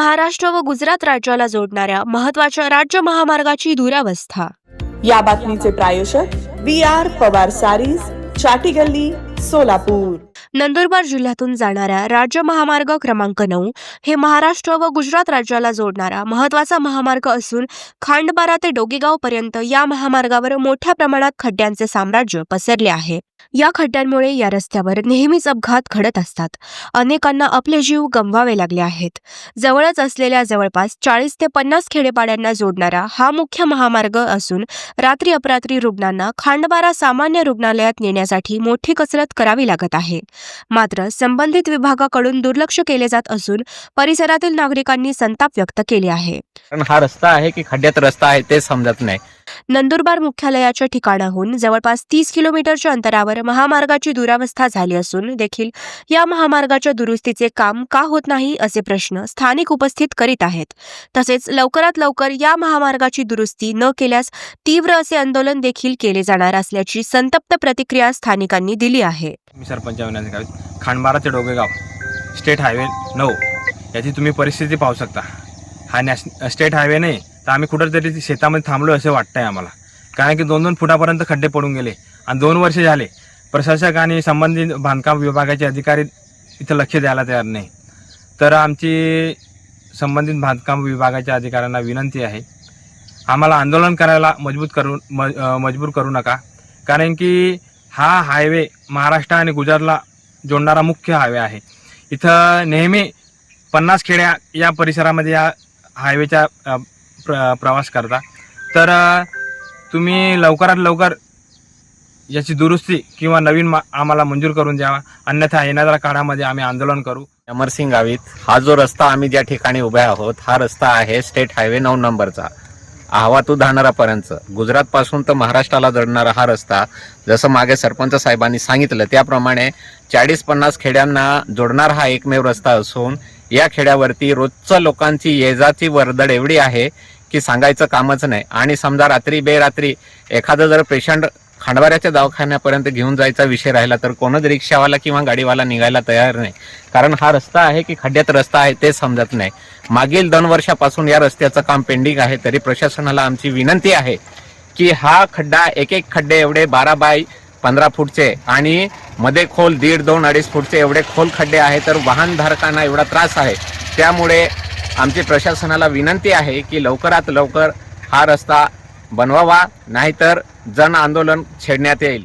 महाराष्ट्र व गुजरात राज्याला जोडणाऱ्या महत्त्वाच्या राज्य महामार्गाची दुरावस्था. या बातमीचे प्रायोजक बी आर पवार सारीज चाटी गल्ली सोलापूर. नंदुरबार जिल्ह्यातून जाणाऱ्या राज्य महामार्ग क्रमांक नऊ हे महाराष्ट्र व गुजरात राज्याला जोडणारा महत्त्वाचा महामार्ग असून खांडबारा ते डोगेगाव पर्यंत या महामार्गावर मोठ्या प्रमाणात खड्ड्यांचे साम्राज्य पसरले आहे. या खड्ड्यांमुळे या रस्त्यावर नेहमीच अपघात घडत असतात. अनेकांना आपले जीव गमवावे लागले आहेत. जवळच असलेल्या जवळपास चाळीस ते पन्नास खेडेपाड्यांना जोडणारा हा मुख्य महामार्ग असून रात्री अपरात्री रुग्णांना खांडबारा सामान्य रुग्णालयात नेण्यासाठी मोठी कसरत करावी लागत आहे. मात्र संबंधित विभागाकडून दुर्लक्ष केले जात असून परिसरातील नागरिकांनी संताप व्यक्त केले आहे. कारण हा रस्ता आहे की खड्ड्यात रस्ता आहे ते समजत नाही. नंदुरबार मुख्यालयाच्या ठिकाणाहून जवळपास तीस किलोमीटरच्या अंतरावर महामार्गाची दुरावस्था झाली असून देखील या महामार्गाच्या दुरुस्तीचे काम का होत नाही असे प्रश्न स्थानिक उपस्थित करीत आहेत. तसेच लवकरात लवकर या महामार्गाची दुरुस्ती न केल्यास तीव्र असे आंदोलन देखील केले जाणार असल्याची संतप्त प्रतिक्रिया स्थानिकांनी दिली आहे. मी सरपंच खांडबारा ते डोगेगाव स्टेट हायवे नऊ. याची तुम्ही परिस्थिती पाहू शकता. हा नॅश स्टेट हायवे नाही तर आम्ही कुठंतरी शेतामध्ये थांबलो असं वाटतंय आम्हाला. कारण की दोन दोन फुटापर्यंत खड्डे पडून गेले आणि दोन वर्ष झाले. प्रशासक आणि संबंधित बांधकाम विभागाचे अधिकारी इथं लक्ष द्यायला तयार नाही. तर आमची संबंधित बांधकाम विभागाच्या अधिकाऱ्यांना विनंती आहे आम्हाला आंदोलन करायला मजबूत करू मज मजबूर करू नका. कारण की हा हायवे महाराष्ट्र आणि गुजरातला जोडणारा मुख्य हायवे आहे. इथं नेहमी पन्नास खेड्या या परिसरामध्ये या हायवेच्या प्र प्रवास करता. तर तुम्ही लवकरात लवकर याची दुरुस्ती किंवा नवीन आम्हाला मंजूर करून द्यावा अन्यथा येणाऱ्या काळामध्ये आम्ही आंदोलन करू. अमरसिंग गावीत हा जो रस्ता आम्ही ज्या ठिकाणी उभे आहोत हा रस्ता आहे स्टेट हायवे नऊ नंबरचा. आहावा तू धानारापर्यंत गुजरात पासून तर महाराष्ट्राला जोडणारा हा रस्ता जसं मागे सरपंच साहेबांनी सांगितलं त्याप्रमाणे चाळीस पन्नास खेड्यांना जोडणारा हा एकमेव रस्ता असून या खेड्यावरती रोजचं लोकांची येजाची वर्दळ एवढी आहे की सांगायचं कामच नाही. आणि समजा रात्री बेरात्री एखादं जर पेशंट खांडवाऱ्याच्या दवाखान्यापर्यंत घेऊन जायचा विषय राहिला तर कोणच रिक्षावाला किंवा गाडीवाला निघायला तयार नाही. कारण हा रस्ता आहे की खड्ड्यात रस्ता आहे ते समजत नाही. मागील दोन वर्षापासून या रस्त्याचं काम पेंडिंग आहे तरी प्रशासनाला आमची विनंती आहे की हा खड्डा एक एक खड्डे एवढे बारा बाय पंधरा फूटचे आणि मध्ये खोल दीड दोन अडीच फूटचे एवढे खोल खड्डे आहे तर वाहनधारकांना एवढा त्रास आहे. त्यामुळे आमची प्रशासनाला विनंती आहे की लवकरात लवकर हा रस्ता बनवावा नाहीतर जन आंदोलन छेडण्यात येईल.